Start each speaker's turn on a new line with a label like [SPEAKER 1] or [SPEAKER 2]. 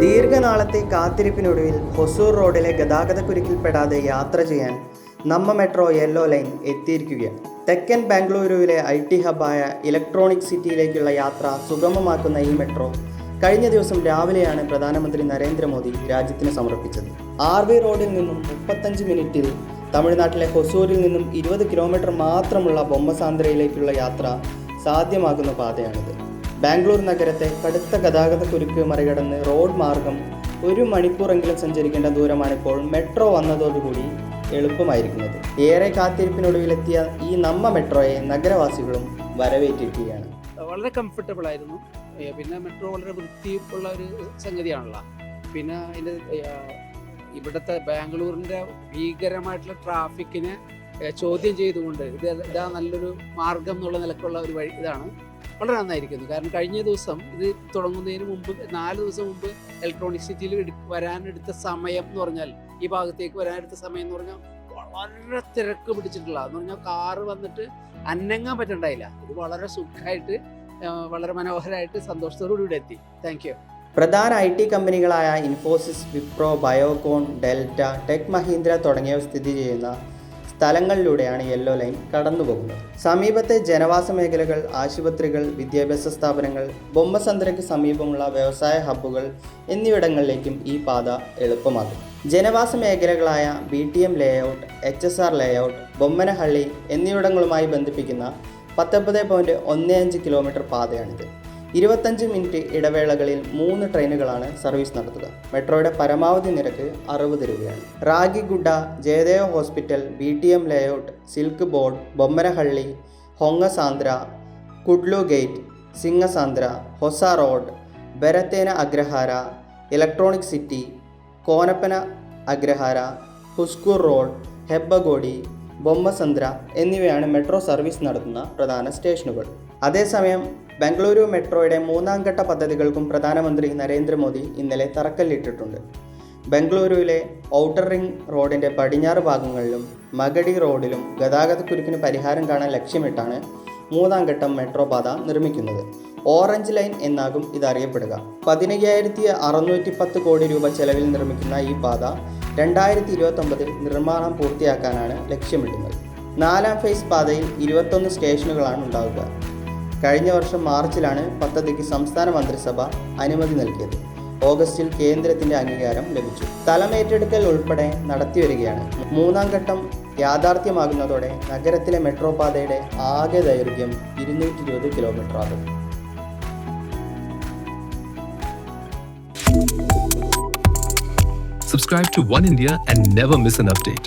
[SPEAKER 1] ദീർഘനാളത്തെ കാത്തിരിപ്പിനൊടുവിൽ ഹൊസൂർ റോഡിലെ ഗതാഗതക്കുരുക്കിൽപ്പെടാതെ യാത്ര ചെയ്യാൻ നമ്മ മെട്രോ യെല്ലോ ലൈൻ എത്തിയിരിക്കുകയാണ്. തെക്കൻ ബാംഗ്ലൂരുവിലെ ഐ ടി ഹബ്ബായ ഇലക്ട്രോണിക് സിറ്റിയിലേക്കുള്ള യാത്ര സുഗമമാക്കുന്ന ഈ മെട്രോ കഴിഞ്ഞ ദിവസം രാവിലെയാണ് പ്രധാനമന്ത്രി നരേന്ദ്രമോദി രാജ്യത്തിന് സമർപ്പിച്ചത്. ആർ വി റോഡിൽ നിന്നും മുപ്പത്തഞ്ച് മിനിറ്റിൽ തമിഴ്നാട്ടിലെ ഹൊസൂരിൽ നിന്നും ഇരുപത് കിലോമീറ്റർ മാത്രമുള്ള ബൊമ്മസാന്ദ്രയിലേക്കുള്ള യാത്ര സാധ്യമാകുന്ന പാതയാണിത്. ബാംഗ്ലൂർ നഗരത്തെ കടുത്ത ഗതാഗത കുരുക്ക് മറികടന്ന് റോഡ് മാർഗം ഒരു മണിക്കൂറെങ്കിലും സഞ്ചരിക്കേണ്ട ദൂരമാണിപ്പോൾ മെട്രോ വന്നതോടുകൂടി എളുപ്പമായിരിക്കുന്നത്. ഏറെ കാത്തിരിപ്പിനൊടുവിലെത്തിയ ഈ നമ്മ മെട്രോയെ നഗരവാസികളും വരവേറ്റിരിക്കുകയാണ്.
[SPEAKER 2] വളരെ കംഫർട്ടബിൾ ആയിരുന്നു. പിന്നെ മെട്രോ വളരെ വൃത്തിയുള്ള ഒരു സംഗതിയാണല്ലോ. പിന്നെ ഇവിടുത്തെ ബാംഗ്ലൂരിന്റെ ഭീകരമായിട്ടുള്ള ട്രാഫിക്കിനെ ചോദ്യം ചെയ്തുകൊണ്ട് ഇത് ഇതാ നല്ലൊരു മാർഗം എന്നുള്ള നിലക്കുള്ള ഒരു വഴി ഇതാണ്. വളരെ നന്നായിരിക്കുന്നു. കാരണം കഴിഞ്ഞ ദിവസം ഇത് തുടങ്ങുന്നതിന് മുമ്പ് നാല് ദിവസം മുമ്പ് ഇലക്ട്രോണിക് സിറ്റിയിൽ വരാനെടുത്ത സമയം എന്ന് പറഞ്ഞാൽ ഈ ഭാഗത്തേക്ക് വരാനെടുത്ത സമയം എന്ന് പറഞ്ഞാൽ വളരെ തിരക്ക് പിടിച്ചിട്ടുള്ള എന്ന് പറഞ്ഞാൽ കാറ് വന്നിട്ട് അനങ്ങാൻ പറ്റണ്ടായില്ല. ഇത് വളരെ സുഖമായിട്ട് വളരെ മനോഹരമായിട്ട് സന്തോഷത്തോടു കൂടി എത്തി. താങ്ക് യു
[SPEAKER 1] പ്രധാന ഐ ടി കമ്പനികളായ ഇൻഫോസിസ് വിപ്രോ ബയോകോൺ ഡെൽറ്റ ടെക് മഹീന്ദ്ര തുടങ്ങിയവ സ്ഥിതി ചെയ്യുന്ന സ്ഥലങ്ങളിലൂടെയാണ് യെല്ലോ ലൈൻ കടന്നുപോകുന്നത്. സമീപത്തെ ജനവാസ മേഖലകൾ ആശുപത്രികൾ വിദ്യാഭ്യാസ സ്ഥാപനങ്ങൾ ബൊമ്മസന്ദ്രയ്ക്ക് സമീപമുള്ള വ്യവസായ ഹബ്ബുകൾ എന്നിവിടങ്ങളിലേക്കും ഈ പാത എളുപ്പമാകും ജനവാസ മേഖലകളായ B T M layout H S R layout Bommanahalli എന്നിവിടങ്ങളുമായി ബന്ധിപ്പിക്കുന്ന പത്തൊമ്പത് പോയിന്റ് ഒന്ന് അഞ്ച് കിലോമീറ്റർ പാതയാണിത്. ഇരുപത്തഞ്ച് മിനിറ്റ് ഇടവേളകളിൽ മൂന്ന് ട്രെയിനുകളാണ് സർവീസ് നടത്തുക. മെട്രോയുടെ പരമാവധി നിരക്ക് അറുപത് രൂപയാണ്. Ragiguda Jayadeva hospital B T M layout silk board Bommanahalli Hongasandra Kudlu gate Singasandra Hosa road Beratena Agrahara electronic city Konappana Agrahara Huskur road Hebbagodi Bommasandra എന്നിവയാണ് മെട്രോ സർവീസ് നടത്തുന്ന പ്രധാന സ്റ്റേഷനുകൾ. അതേസമയം ബംഗളൂരു മെട്രോയുടെ മൂന്നാം ഘട്ട പദ്ധതികൾക്കും പ്രധാനമന്ത്രി നരേന്ദ്രമോദി ഇന്നലെ തറക്കല്ലിട്ടിട്ടുണ്ട്. ബംഗളൂരുവിലെ ഔട്ടർ റിംഗ് റോഡിന്റെ പടിഞ്ഞാറ് ഭാഗങ്ങളിലും മഗഡി റോഡിലും ഗതാഗതക്കുരുക്കിന് പരിഹാരം കാണാൻ ലക്ഷ്യമിട്ടാണ് മൂന്നാം ഘട്ടം മെട്രോ പാത നിർമ്മിക്കുന്നത്. ഓറഞ്ച് ലൈൻ എന്നാകും ഇതറിയപ്പെടുക. പതിനയ്യായിരത്തി അറുന്നൂറ്റി പത്ത് കോടി രൂപ ചെലവിൽ നിർമ്മിക്കുന്ന ഈ പാത രണ്ടായിരത്തി ഇരുപത്തൊമ്പതിൽ നിർമ്മാണം പൂർത്തിയാക്കാനാണ് ലക്ഷ്യമിടുന്നത്. നാലാം ഫേസ് പാതയിൽ ഇരുപത്തൊന്ന് സ്റ്റേഷനുകളാണ് ഉണ്ടാവുക. കഴിഞ്ഞ വർഷം മാർച്ചിലാണ് പദ്ധതിക്ക് സംസ്ഥാന മന്ത്രിസഭ അനുമതി നൽകിയത്. ഓഗസ്റ്റിൽ കേന്ദ്രത്തിന്റെ അംഗീകാരം ലഭിച്ചു. സ്ഥലമേറ്റെടുക്കൽ ഉൾപ്പെടെ നടത്തിവരികയാണ്. മൂന്നാം ഘട്ടം യാഥാർത്ഥ്യമാകുന്നതോടെ നഗരത്തിലെ മെട്രോ പാതയുടെ ആകെ ദൈർഘ്യം ഇരുന്നൂറ്റി ഇരുപത് കിലോമീറ്റർ ആകും.
[SPEAKER 3] Subscribe to One India and never miss an update.